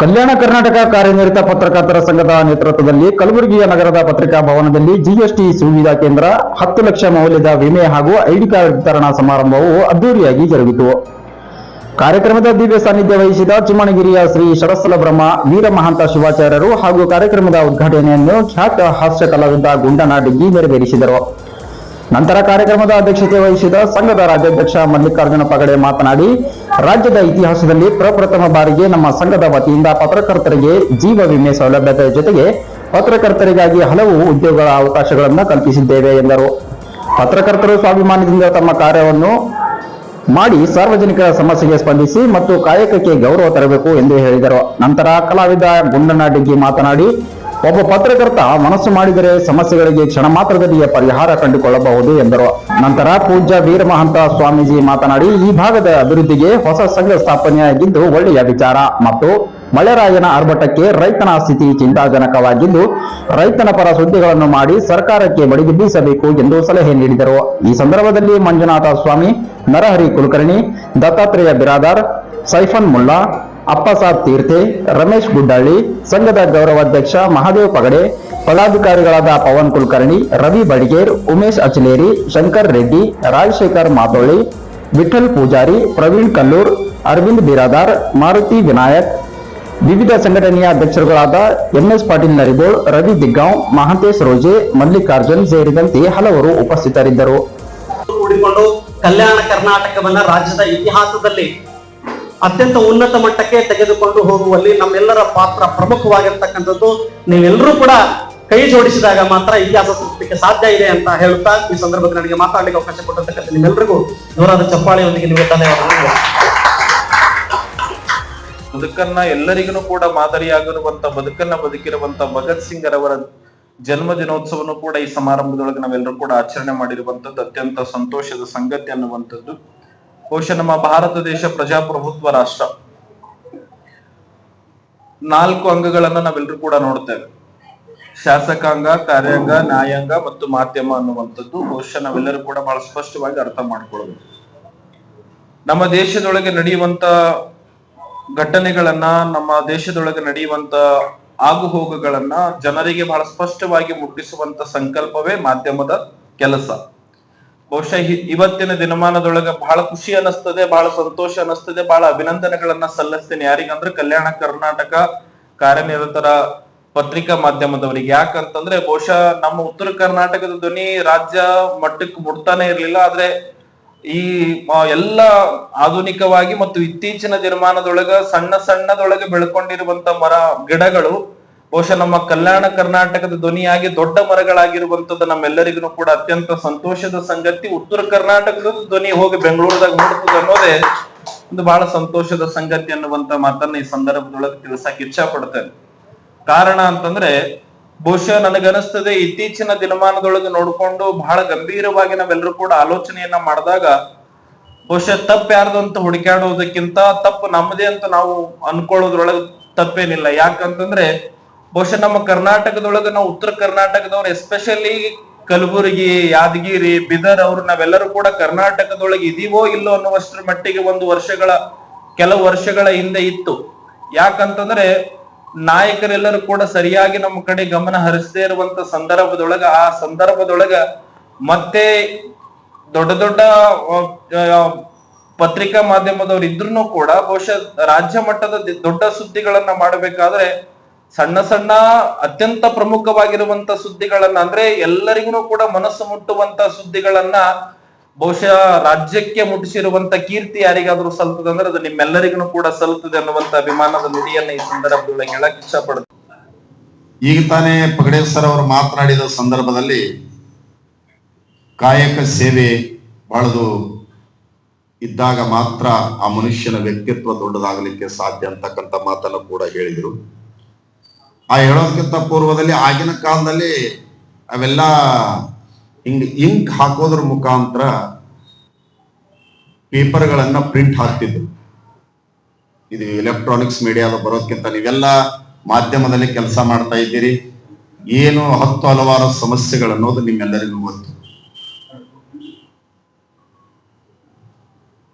ಕಲ್ಯಾಣ ಕರ್ನಾಟಕ ಕಾರ್ಯನಿರತ ಪತ್ರಕರ್ತರ ಸಂಘದ ನೇತೃತ್ವದಲ್ಲಿ ಕಲಬುರಗಿಯ ನಗರದ ಪತ್ರಿಕಾ ಭವನದಲ್ಲಿ ಜಿಎಸ್ಟಿ ಸುವಿಧಾ ಕೇಂದ್ರ, ಹತ್ತು ಲಕ್ಷ ಮೌಲ್ಯದ ವಿಮೆ ಹಾಗೂ ಐಡಿ ಕಾರ್ಡ್ ವಿತರಣಾ ಸಮಾರಂಭವು ಅದ್ದೂರಿಯಾಗಿ ಜರುಗಿತು. ಕಾರ್ಯಕ್ರಮದ ದಿವ್ಯ ಸಾನ್ನಿಧ್ಯ ವಹಿಸಿದ ಚಿಮ್ಮಣಗಿರಿಯ ಶ್ರೀ ಶರಸ್ಸಲ ಬ್ರಹ್ಮ ವೀರ ಮಹಾಂತ ಶಿವಾಚಾರ್ಯರು ಹಾಗೂ ಕಾರ್ಯಕ್ರಮದ ಉದ್ಘಾಟನೆಯನ್ನು ಖ್ಯಾತ ಹಾಸ್ಯ ಕಲಾವಿದ ಗುಂಡನ ಡಿಗ್ಗಿ ನೆರವೇರಿಸಿದರು. ನಂತರ ಕಾರ್ಯಕ್ರಮದ ಅಧ್ಯಕ್ಷತೆ ವಹಿಸಿದ ಸಂಘದ ರಾಜ್ಯಾಧ್ಯಕ್ಷ ಮಲ್ಲಿಕಾರ್ಜುನ ಪಗಡೆ ಮಾತನಾಡಿ, ರಾಜ್ಯದ ಇತಿಹಾಸದಲ್ಲಿ ಪ್ರಪ್ರಥಮ ಬಾರಿಗೆ ನಮ್ಮ ಸಂಘದ ವತಿಯಿಂದ ಪತ್ರಕರ್ತರಿಗೆ ಜೀವ ವಿಮೆ ಸೌಲಭ್ಯದ ಜೊತೆಗೆ ಪತ್ರಕರ್ತರಿಗಾಗಿ ಹಲವು ಉದ್ಯೋಗಗಳ ಅವಕಾಶಗಳನ್ನು ಕಲ್ಪಿಸಿದ್ದೇವೆ ಎಂದರು. ಪತ್ರಕರ್ತರು ಸ್ವಾಭಿಮಾನದಿಂದ ತಮ್ಮ ಕಾರ್ಯವನ್ನು ಮಾಡಿ ಸಾರ್ವಜನಿಕರ ಸಮಸ್ಯೆಗೆ ಸ್ಪಂದಿಸಿ ಮತ್ತು ಕಾಯಕಕ್ಕೆ ಗೌರವ ತರಬೇಕು ಎಂದು ಹೇಳಿದರು. ನಂತರ ಕಲಾವಿದ ಗುಂಡಣ್ಣ ಡಿಗ್ಗಿ ಮಾತನಾಡಿ ಒಬ್ಬ ಪತ್ರಕರ್ತ ಮನಸ್ಸು ಮಾಡಿದರೆ ಸಮಸ್ಯೆಗಳಿಗೆ ಕ್ಷಣ ಮಾತ್ರದಲ್ಲಿಯೇ ಪರಿಹಾರ ಕಂಡುಕೊಳ್ಳಬಹುದು ಎಂದರು. ನಂತರ ಪೂಜ್ಯ ವೀರಮಹಂತ ಸ್ವಾಮೀಜಿ ಮಾತನಾಡಿ, ಈ ಭಾಗದ ಅಭಿವೃದ್ಧಿಗೆ ಹೊಸ ಸಂಘ ಸ್ಥಾಪನೆಯಾಗಿದ್ದು ಒಳ್ಳೆಯ ವಿಚಾರ. ಮತ್ತು ಮಳೆರಾಯನ ಆರ್ಭಟಕ್ಕೆ ರೈತನ ಸ್ಥಿತಿ ಚಿಂತಾಜನಕವಾಗಿದ್ದು, ರೈತನ ಪರ ಸುದ್ದಿಗಳನ್ನು ಮಾಡಿ ಸರ್ಕಾರಕ್ಕೆ ಬಡಿಗಿಬ್ಬಿಸಬೇಕು ಎಂದು ಸಲಹೆ ನೀಡಿದರು. ಈ ಸಂದರ್ಭದಲ್ಲಿ ಮಂಜುನಾಥ ಸ್ವಾಮಿ, ನರಹರಿ ಕುಲಕರ್ಣಿ, ದತ್ತಾತ್ರೇಯ ಬಿರಾದಾರ್, ಸೈಫನ್ ಮುಲ್ಲಾ ಅಪ್ಪಸಾಬ್ ತೀರ್ಥೆ, ರಮೇಶ್ ಗುಡ್ಡಾಳಿ ಸಂಘದ ಗೌರವಾಧ್ಯಕ್ಷ ಮಹಾದೇವ್ ಪಗಡೆ, ಪದಾಧಿಕಾರಿಗಳಾದ ಪವನ್ ಕುಲಕರ್ಣಿ, ರವಿ ಬಡಿಗೇರ್, ಉಮೇಶ್ ಅಚಲೇರಿ, ಶಂಕರ್ ರೆಡ್ಡಿ, ರಾಜಶೇಖರ್ ಮಾತೋಳಿ ವಿಠಲ್ ಪೂಜಾರಿ, ಪ್ರವೀಣ್ ಕಲ್ಲೂರ್, ಅರವಿಂದ್ ಬಿರಾದಾರ್, ಮಾರುತಿ ವಿನಾಯಕ್, ವಿವಿಧ ಸಂಘಟನೆಯ ಅಧ್ಯಕ್ಷರುಗಳಾದ ಎಂಎಸ್ ಪಾಟೀಲ್ ನರಿಗೋಳ್, ರವಿ ದಿಗ್ಗಾಂವ್, ಮಹಾಂತೇಶ್ ರೋಜೆ, ಮಲ್ಲಿಕಾರ್ಜುನ್ ಸೇರಿದಂತೆ ಹಲವರು ಉಪಸ್ಥಿತರಿದ್ದರು. ಕಲ್ಯಾಣ ಕರ್ನಾಟಕವನ್ನ ರಾಜ್ಯದ ಇತಿಹಾಸದಲ್ಲಿ ಅತ್ಯಂತ ಉನ್ನತ ಮಟ್ಟಕ್ಕೆ ತೆಗೆದುಕೊಂಡು ಹೋಗುವಲ್ಲಿ ನಮ್ಮೆಲ್ಲರ ಪಾತ್ರ ಪ್ರಮುಖವಾಗಿರ್ತಕ್ಕಂಥದ್ದು. ನೀವೆಲ್ಲರೂ ಕೂಡ ಕೈ ಜೋಡಿಸಿದಾಗ ಮಾತ್ರ ಇತಿಹಾಸ ಸೃಷ್ಟಿಗೆ ಸಾಧ್ಯ ಇದೆ ಅಂತ ಹೇಳುತ್ತಾ ಈ ಸಂದರ್ಭದಲ್ಲಿ ನನಗೆ ಮಾತಾಡಲಿಕ್ಕೆ ಅವಕಾಶ ಕೊಟ್ಟಿರ್ತಕ್ಕಂಥ ನಿಮ್ಮೆಲ್ಲರಿಗೂ ಜೋರಾದ ಚಪ್ಪಾಳೆಯೊಂದಿಗೆ ನಿಮಗೆ ಧನ್ಯವಾದಗಳು. ಬದುಕನ್ನ ಎಲ್ಲರಿಗೂ ಕೂಡ ಮಾದರಿಯಾಗಿರುವಂತ, ಬದುಕನ್ನ ಬದುಕಿರುವಂತ ಭಗತ್ ಸಿಂಗ್ ರವರ ಜನ್ಮ ದಿನೋತ್ಸವನು ಕೂಡ ಈ ಸಮಾರಂಭದೊಳಗೆ ನಾವೆಲ್ಲರೂ ಕೂಡ ಆಚರಣೆ ಮಾಡಿರುವಂತದ್ದು ಅತ್ಯಂತ ಸಂತೋಷದ ಸಂಗತಿ ಅನ್ನುವಂಥದ್ದು. ಬಹುಶಃ ನಮ್ಮ ಭಾರತ ದೇಶ ಪ್ರಜಾಪ್ರಭುತ್ವ ರಾಷ್ಟ್ರ. ನಾಲ್ಕು ಅಂಗಗಳನ್ನ ನಾವೆಲ್ಲರೂ ಕೂಡ ನೋಡ್ತೇವೆ. ಶಾಸಕಾಂಗ, ಕಾರ್ಯಾಂಗ, ನ್ಯಾಯಾಂಗ ಮತ್ತು ಮಾಧ್ಯಮ ಅನ್ನುವಂಥದ್ದು ಬಹುಶಃ ನಾವೆಲ್ಲರೂ ಕೂಡ ಬಹಳ ಸ್ಪಷ್ಟವಾಗಿ ಅರ್ಥ ಮಾಡ್ಕೊಳ್ಬೇಕು ನಮ್ಮ ದೇಶದೊಳಗೆ ನಡೆಯುವಂತ ಘಟನೆಗಳನ್ನ, ನಮ್ಮ ದೇಶದೊಳಗೆ ನಡೆಯುವಂತ ಆಗುಹೋಗುಗಳನ್ನ ಜನರಿಗೆ ಬಹಳ ಸ್ಪಷ್ಟವಾಗಿ ಮುಟ್ಟಿಸುವಂತ ಸಂಕಲ್ಪವೇ ಮಾಧ್ಯಮದ ಕೆಲಸ. ಬಹುಶಃ ಇವತ್ತಿನ ದಿನಮಾನದೊಳಗೆ ಬಹಳ ಖುಷಿ ಅನಿಸ್ತದೆ ಬಹಳ ಸಂತೋಷ ಅನಿಸ್ತದೆ ಬಹಳ ಅಭಿನಂದನೆಗಳನ್ನ ಸಲ್ಲಿಸ್ತೇನೆ. ಯಾರಿಗಂದ್ರೆ ಕಲ್ಯಾಣ ಕರ್ನಾಟಕ ಕಾರ್ಯನಿರತರ ಪತ್ರಿಕಾ ಮಾಧ್ಯಮದವರಿಗೆ. ಯಾಕಂತಂದ್ರೆ ಬಹುಶಃ ನಮ್ಮ ಉತ್ತರ ಕರ್ನಾಟಕದ ಧ್ವನಿ ರಾಜ್ಯ ಮಟ್ಟಕ್ಕೆ ಮುಟ್ತಾನೆ ಇರ್ಲಿಲ್ಲ. ಆದ್ರೆ ಈ ಎಲ್ಲ ಆಧುನಿಕವಾಗಿ ಮತ್ತು ಇತ್ತೀಚಿನ ದಿನಮಾನದೊಳಗ ಸಣ್ಣ ಸಣ್ಣದೊಳಗೆ ಬೆಳ್ಕೊಂಡಿರುವಂತ ಮರ ಗಿಡಗಳು ಬಹುಶಃ ನಮ್ಮ ಕಲ್ಯಾಣ ಕರ್ನಾಟಕದ ಧ್ವನಿಯಾಗಿ ದೊಡ್ಡ ಮರಗಳಾಗಿರುವಂತದ್ದು ನಮ್ಮೆಲ್ಲರಿಗೂ ಕೂಡ ಅತ್ಯಂತ ಸಂತೋಷದ ಸಂಗತಿ. ಉತ್ತರ ಕರ್ನಾಟಕದ ಧ್ವನಿ ಹೋಗಿ ಬೆಂಗಳೂರದಾಗ ಮೂಡ್ತದೆ ಅನ್ನೋದೇ ಒಂದು ಬಹಳ ಸಂತೋಷದ ಸಂಗತಿ ಅನ್ನುವಂತ ಮಾತನ್ನ ಈ ಸಂದರ್ಭದೊಳಗೆ ತಿಳಿಸಕ್ ಇಚ್ಛಾ ಪಡ್ತೇನೆ. ಕಾರಣ ಅಂತಂದ್ರೆ, ಬಹುಶಃ ನನಗನಿಸ್ತದೆ ಇತ್ತೀಚಿನ ದಿನಮಾನದೊಳಗೆ ನೋಡಿಕೊಂಡು ಬಹಳ ಗಂಭೀರವಾಗಿ ನಾವೆಲ್ಲರೂ ಕೂಡ ಆಲೋಚನೆಯನ್ನ ಮಾಡಿದಾಗ, ಬಹುಶಃ ತಪ್ಪು ಯಾರ್ದು ಅಂತ ಹುಡುಕಾಡೋದಕ್ಕಿಂತ ತಪ್ಪು ನಮ್ಮದೇ ಅಂತ ನಾವು ಅನ್ಕೊಳ್ಳೋದ್ರೊಳಗೆ ತಪ್ಪೇನಿಲ್ಲ. ಯಾಕಂತಂದ್ರೆ ಬಹುಶಃ ನಮ್ಮ ಕರ್ನಾಟಕದೊಳಗ ನಾವು ಉತ್ತರ ಕರ್ನಾಟಕದವ್ರು ಎಸ್ಪೆಷಲಿ ಕಲಬುರಗಿ, ಯಾದಗಿರಿ, ಬಿದರ್ ಅವ್ರು, ನಾವೆಲ್ಲರೂ ಕೂಡ ಕರ್ನಾಟಕದೊಳಗೆ ಇದೀವೋ ಇಲ್ಲೋ ಅನ್ನುವಷ್ಟರ ಮಟ್ಟಿಗೆ ಒಂದು ವರ್ಷಗಳ, ಕೆಲವು ವರ್ಷಗಳ ಹಿಂದೆ ಇತ್ತು. ಯಾಕಂತಂದ್ರೆ ನಾಯಕರೆಲ್ಲರೂ ಕೂಡ ಸರಿಯಾಗಿ ನಮ್ಮ ಕಡೆ ಗಮನ ಹರಿಸದೇ ಇರುವಂತ ಸಂದರ್ಭದೊಳಗ, ಆ ಸಂದರ್ಭದೊಳಗ ಮತ್ತೆ ದೊಡ್ಡ ದೊಡ್ಡ ಪತ್ರಿಕಾ ಮಾಧ್ಯಮದವ್ರು ಇದ್ರು ಕೂಡ ಬಹುಶಃ ರಾಜ್ಯ ಮಟ್ಟದ ದೊಡ್ಡ ಸುದ್ದಿಗಳನ್ನ ಮಾಡಬೇಕಾದ್ರೆ ಸಣ್ಣ ಸಣ್ಣ ಅತ್ಯಂತ ಪ್ರಮುಖವಾಗಿರುವಂತ ಸುದ್ದಿಗಳನ್ನ ಅಂದ್ರೆ ಎಲ್ಲರಿಗೂ ಕೂಡ ಮನಸ್ಸು ಮುಟ್ಟುವಂತ ಸುದ್ದಿಗಳನ್ನ ಬಹುಶಃ ರಾಜ್ಯಕ್ಕೆ ಮುಟ್ಟಿಸಿರುವಂತ ಕೀರ್ತಿ ಯಾರಿಗಾದ್ರೂ ಸಲ್ತದೆ ಅಂದ್ರೆ ಅದು ನಿಮ್ಮೆಲ್ಲರಿಗೂ ಕೂಡ ಸಲ್ತದೆ ಅನ್ನುವಂತ ಅಭಿಮಾನದ ನುಡಿಯನ್ನ ಈ ಸಂದರ್ಭದಲ್ಲಿ ಹೇಳಕ್ ಇಷ್ಟಪಡುತ್ತೆ ಈಗ ತಾನೇ ಪಗಡೆ ಸರ್ ಅವರು ಮಾತನಾಡಿದ ಸಂದರ್ಭದಲ್ಲಿ ಕಾಯಕ ಸೇವೆ ಬಹಳದು ಇದ್ದಾಗ ಮಾತ್ರ ಆ ಮನುಷ್ಯನ ವ್ಯಕ್ತಿತ್ವ ದೊಡ್ಡದಾಗಲಿಕ್ಕೆ ಸಾಧ್ಯ ಅಂತಕ್ಕಂಥ ಮಾತನ್ನು ಕೂಡ ಹೇಳಿದರು. ಆ ಹೇಳೋದಕ್ಕಿಂತ ಪೂರ್ವದಲ್ಲಿ ಆಗಿನ ಕಾಲದಲ್ಲಿ ಅವೆಲ್ಲ ಹಿಂಗ್ ಇಂಕ್ ಹಾಕೋದ್ರ ಮುಖಾಂತರ ಪೇಪರ್ಗಳನ್ನ ಪ್ರಿಂಟ್ ಹಾಕ್ತಿದ್ರು. ಇದು ಎಲೆಕ್ಟ್ರಾನಿಕ್ಸ್ ಮೀಡಿಯಾದ ಬರೋದಕ್ಕಿಂತ ನೀವೆಲ್ಲ ಮಾಧ್ಯಮದಲ್ಲಿ ಕೆಲಸ ಮಾಡ್ತಾ ಇದ್ದೀರಿ. ಏನು ಹತ್ತು ಹಲವಾರು ಸಮಸ್ಯೆಗಳು ಅನ್ನೋದು ನಿಮ್ಮೆಲ್ಲರಿಗೂ ಗೊತ್ತು.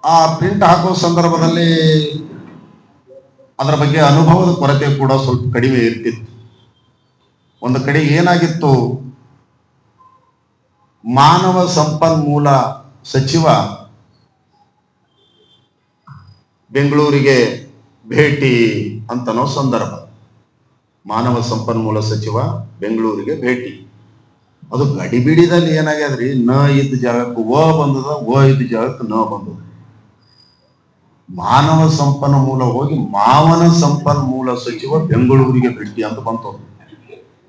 ಆ ಪ್ರಿಂಟ್ ಹಾಕೋ ಸಂದರ್ಭದಲ್ಲಿ ಅದರ ಬಗ್ಗೆ ಅನುಭವದ ಕೊರತೆ ಕೂಡ ಸ್ವಲ್ಪ ಕಡಿಮೆ ಇರ್ತಿತ್ತು. ಒಂದು ಕಡೆ ಏನಾಗಿತ್ತು? ಮಾನವ ಸಂಪನ್ಮೂಲ ಸಚಿವ ಬೆಂಗಳೂರಿಗೆ ಭೇಟಿ ಅಂತನೋ ಸಂದರ್ಭ. ಮಾನವ ಸಂಪನ್ಮೂಲ ಸಚಿವ ಬೆಂಗಳೂರಿಗೆ ಭೇಟಿ. ಅದು ಗಡಿಬಿಡಿದಲ್ಲಿ ಏನಾಗ್ಯದ್ರಿ? ನ ಇದ್ದ ಜಾಗಕ್ಕೆ ಓ ಬಂದದ ಓ ಇದ್ದ ಜಾಗಕ್ಕೆ ನ ಬಂದದ. ಮಾನವ ಸಂಪನ್ಮೂಲ ಹೋಗಿ ಮಾವನ ಸಂಪನ್ಮೂಲ ಸಚಿವ ಬೆಂಗಳೂರಿಗೆ ಭೇಟಿ ಅಂತ ಬಂತು.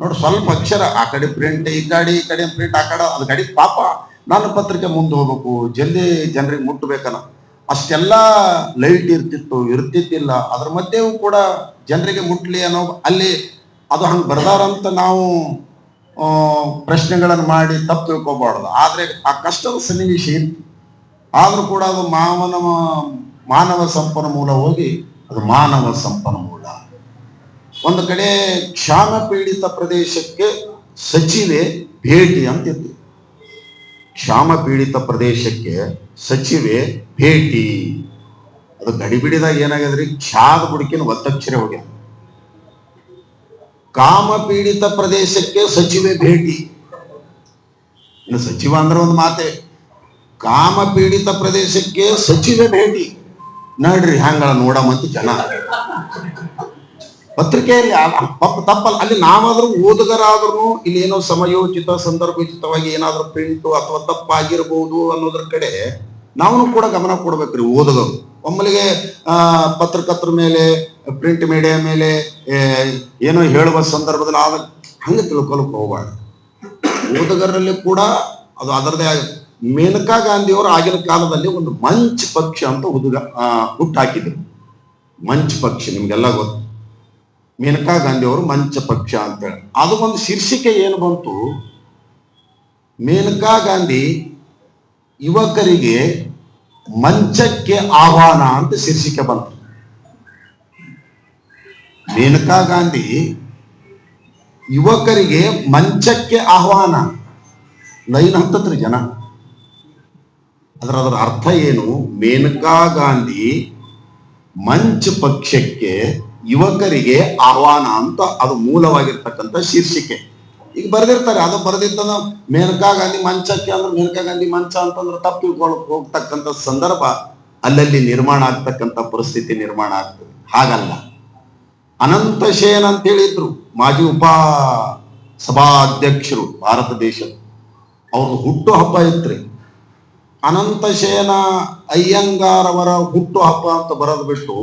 ನೋಡಿ, ಸ್ವಲ್ಪ ಅಕ್ಷರ, ಆ ಕಡೆ ಪ್ರಿಂಟ್ ಈ ಕಡೆ ಈ ಕಡೆ ಪ್ರಿಂಟ್ ಆ ಕಡೆ, ಅದು ಕಡೆ ಪಾಪ. ನಾನು ಪತ್ರಿಕೆ ಮುಂದೆ ಹೋಗ್ಬೇಕು, ಜಲ್ದಿ ಜನರಿಗೆ ಮುಟ್ಟಬೇಕಲ್ಲ ಅಷ್ಟೆಲ್ಲ ಲೈಟ್ ಇರ್ತಿತ್ತು, ಇರ್ತಿದ್ದಿಲ್ಲ. ಅದ್ರ ಮಧ್ಯೆಯೂ ಕೂಡ ಜನರಿಗೆ ಮುಟ್ಲಿ ಅನ್ನೋ ಅಲ್ಲಿ ಅದು ಹಂಗೆ ಬರ್ದಾರಂತ ನಾವು ಪ್ರಶ್ನೆಗಳನ್ನು ಮಾಡಿ ತಪ್ಪು ತಿಳ್ಕೊಬಾರ್ದು. ಆದ್ರೆ ಆ ಕಷ್ಟದ ಸನ್ನಿವೇಶ ಇತ್ತು. ಆದ್ರೂ ಕೂಡ ಅದು ಮಾನವ ಮಾನವ ಸಂಪನ್ಮೂಲ ಹೋಗಿ ಅದು ಮಾನವ ಸಂಪನ್ಮೂಲ. ಒಂದು ಕಡೆ ಕ್ಷಾಮ ಪೀಡಿತ ಪ್ರದೇಶಕ್ಕೆ ಸಚಿವೆ ಭೇಟಿ ಅಂತಿತ್ತು ಕ್ಷಾಮ ಪೀಡಿತ ಪ್ರದೇಶಕ್ಕೆ ಸಚಿವೆ ಭೇಟಿ. ಅದು ಗಡಿಬಿಡಿದಾಗ ಏನಾಗ್ಯದ್ರಿ? ಕ್ಷಾದ ಬುಡಕಿನ ಒತ್ತಕ್ಷರ ಹೋಗ್ಯ ಕಾಮ ಪೀಡಿತ ಪ್ರದೇಶಕ್ಕೆ ಸಚಿವೆ ಭೇಟಿ. ಇನ್ನು ಸಚಿವ ಅಂದ್ರೆ ಒಂದು ಮಾತೆ. ಕಾಮ ಪೀಡಿತ ಪ್ರದೇಶಕ್ಕೆ ಸಚಿವೆ ಭೇಟಿ. ನಡ್ರಿ ಹ್ಯಾಂಗ ನೋಡಮಂತ ಜನ. ಪತ್ರಿಕೆಯಲ್ಲಿ ತಪ್ಪಲ್ಲ. ಅಲ್ಲಿ ನಾವಾದ್ರೂ ಓದುಗರಾದ್ರೂ ಇಲ್ಲಿ ಏನೋ ಸಮಯೋಚಿತ ಸಂದರ್ಭೋಚಿತವಾಗಿ ಏನಾದ್ರೂ ಪ್ರಿಂಟು ಅಥವಾ ತಪ್ಪಾಗಿರ್ಬೋದು ಅನ್ನೋದ್ರ ಕಡೆ ನಾವು ಕೂಡ ಗಮನ ಕೊಡ್ಬೇಕ್ರಿ ಓದುಗರು. ಒಮ್ಮಲಿಗೆ ಪತ್ರಕರ್ತರ ಮೇಲೆ, ಪ್ರಿಂಟ್ ಮೀಡಿಯಾ ಮೇಲೆ ಏನೋ ಹೇಳುವ ಸಂದರ್ಭದಲ್ಲಿ ಆದ ಹಂಗೆ ತಿಳ್ಕೊಳಕ್ ಹೋಗ್ಬಾರ್ದು ಓದುಗರಲ್ಲಿ ಕೂಡ ಅದು ಅದರದೇ ಮೇನಕಾ ಗಾಂಧಿಯವರು ಆಗಿನ ಕಾಲದಲ್ಲಿ ಒಂದು ಮಂಚ್ ಪಕ್ಷ ಅಂತ ಹುದುಗ ಹುಟ್ಟಾಕಿದ್ರು. ಮಂಚ್ ಪಕ್ಷ, ನಿಮ್ಗೆಲ್ಲ ಗೊತ್ತು. ಮೇನಕಾ ಗಾಂಧಿಯವರು ಮಂಚ ಪಕ್ಷ ಅಂತೇಳಿ ಅದು ಒಂದು ಶೀರ್ಷಿಕೆ ಏನು ಬಂತು? ಮೇನಕಾ ಗಾಂಧಿ ಯುವಕರಿಗೆ ಮಂಚಕ್ಕೆ ಆಹ್ವಾನ ಅಂತ ಶೀರ್ಷಿಕೆ ಬಂತು. ಮೇನಕಾ ಗಾಂಧಿ ಯುವಕರಿಗೆ ಮಂಚಕ್ಕೆ ಆಹ್ವಾನ. ಲೈನ್ ಹತ್ತತ್ರಿ ಜನ. ಅದರ ಅದರ ಅರ್ಥ ಏನು? ಮೇನಕಾ ಗಾಂಧಿ ಮಂಚ್ ಪಕ್ಷಕ್ಕೆ ಯುವಕರಿಗೆ ಆಹ್ವಾನ ಅಂತ ಅದು ಮೂಲವಾಗಿರ್ತಕ್ಕಂಥ ಶೀರ್ಷಿಕೆ. ಈಗ ಬರೆದಿರ್ತಾರೆ, ಅದು ಬರೆದಿದ್ದನ ಮೇನಕಾ ಗಾಂಧಿ ಮಂಚಕ್ಕೆ ಅಂದ್ರೆ ಮೇನಕಾ ಗಾಂಧಿ ಮಂಚ ಅಂತಂದ್ರೆ ತಪ್ಪು ಹೋಗ್ತಕ್ಕಂಥ ಸಂದರ್ಭ ಅಲ್ಲಲ್ಲಿ ನಿರ್ಮಾಣ ಆಗ್ತಕ್ಕಂಥ ಪರಿಸ್ಥಿತಿ ನಿರ್ಮಾಣ ಆಗ್ತದೆ. ಹಾಗಲ್ಲ. ಅನಂತ ಶೇನ್ ಅಂತ ಹೇಳಿದ್ರು, ಮಾಜಿ ಉಪ ಸಭಾಧ್ಯಕ್ಷರು, ಭಾರತ ದೇಶದ. ಅವ್ರದ್ದು ಹುಟ್ಟು ಹಬ್ಬ ಇತ್ರಿ. ಅನಂತ ಶೇನ ಅಯ್ಯಂಗಾರವರ ಹುಟ್ಟು ಹಬ್ಬ ಅಂತ ಬರೋದು ಬಿಟ್ಟು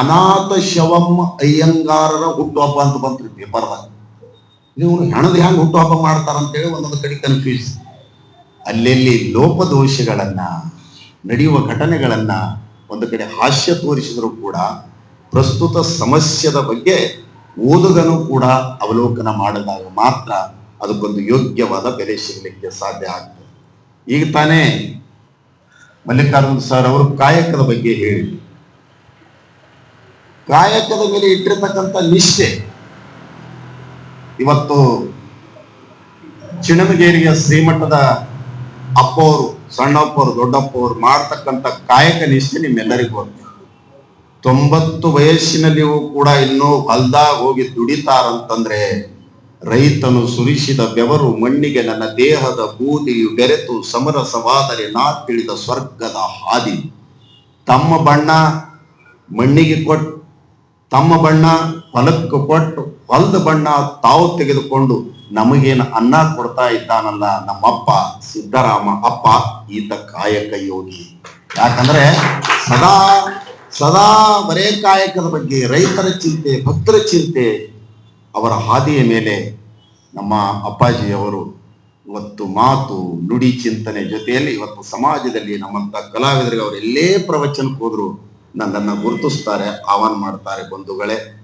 ಅನಾಥ ಶವಂ ಅಯ್ಯಂಗಾರರ ಹುಟ್ಟು ಹಬ್ಬ ಅಂತ ಬಂತು ಪೇಪರ್ದಾಗ ನೀವು ಹೆಣದ ಹ್ಯಾಂಗ್ ಹುಟ್ಟು ಹಬ್ಬ ಮಾಡ್ತಾರ ಅಂತೇಳಿ ಒಂದೊಂದು ಕಡೆ ಕನ್ಫ್ಯೂಸ್ ಅಲ್ಲೆಲ್ಲಿ ಲೋಪದೋಷಗಳನ್ನ, ನಡೆಯುವ ಘಟನೆಗಳನ್ನ ಒಂದು ಕಡೆ ಹಾಸ್ಯ ತೋರಿಸಿದರೂ ಕೂಡ, ಪ್ರಸ್ತುತ ಸಮಸ್ಯೆದ ಬಗ್ಗೆ ಓದುಗನು ಕೂಡ ಅವಲೋಕನ ಮಾಡಿದಾಗ ಮಾತ್ರ ಅದಕ್ಕೊಂದು ಯೋಗ್ಯವಾದ ಬೆಲೆ ಸಿಗಲಿಕ್ಕೆ ಸಾಧ್ಯ ಆಗ್ತದೆ. ಈಗ ತಾನೇ ಮಲ್ಲಿಕಾರ್ಜುನ್ ಸರ್ ಅವರು ಕಾಯಕದ ಬಗ್ಗೆ ಹೇಳಿ ಕಾಯಕದ ಮೇಲೆ ಇಟ್ಟಿರ್ತಕ್ಕಂಥ ನಿಷ್ಠೆ. ಇವತ್ತು ಚಿಣಮಗೇರಿಯ ಶ್ರೀಮಠದ ಅಪ್ಪವರು ಸಣ್ಣಪ್ಪವರು ದೊಡ್ಡಪ್ಪವರು ಮಾಡ್ತಕ್ಕಂಥ ಕಾಯಕ ನಿಷ್ಠೆ ನಿಮ್ಮೆಲ್ಲರಿಗೂ ಗೊತ್ತು ತೊಂಬತ್ತು ವಯಸ್ಸಿನಲ್ಲಿಯೂ ಕೂಡ ಇನ್ನೂ ಹೊಲ್ದಾಗ ಹೋಗಿ ದುಡಿತಾರಂತಂದ್ರೆ ರೈತನು ಸುರಿಸಿದ ಬೆವರು ಮಣ್ಣಿಗೆ ನನ್ನ ದೇಹದ ಬೂದಿಯು ಬೆರೆತು ಸಮರಸವಾದರೆ ನಾ ತಿಳಿದ ಸ್ವರ್ಗದ ಹಾದಿ. ತಮ್ಮ ಬಣ್ಣ ಮಣ್ಣಿಗೆ ಕೊಟ್ಟು ತಮ್ಮ ಬಣ್ಣ ಹೊಲಕ್ಕೆ ಕೊಟ್ಟು ಹೊಲದ ಬಣ್ಣ ತಾವು ತೆಗೆದುಕೊಂಡು ನಮಗೇನು ಅನ್ನ ಕೊಡ್ತಾ ಇದ್ದಾನಲ್ಲ ನಮ್ಮಪ್ಪ ಸಿದ್ದರಾಮ ಅಪ್ಪ, ಈತ ಕಾಯಕ ಯೋಗಿ. ಯಾಕಂದ್ರೆ ಸದಾ ಸದಾ ಬರೇ ಕಾಯಕದ ಬಗ್ಗೆ ರೈತರ ಚಿಂತೆ, ಭಕ್ತರ ಚಿಂತೆ ಅವರ ಹಾದಿಯ ಮೇಲೆ ನಮ್ಮ ಅಪ್ಪಾಜಿಯವರು ಇವತ್ತು ಮಾತು, ನುಡಿ ಚಿಂತನೆ ಜೊತೆಯಲ್ಲಿ ಇವತ್ತು ಸಮಾಜದಲ್ಲಿ ನಮ್ಮಂತ ಕಲಾವಿದರಿಗೆ ಅವರು ಎಲ್ಲೇ ಪ್ರವಚನಕ್ಕೆ ಹೋದ್ರು ನನ್ನನ್ನು ಗುರುತಿಸ್ತಾರೆ, ಆಹ್ವಾನ ಮಾಡ್ತಾರೆ ಬಂಧುಗಳೇ.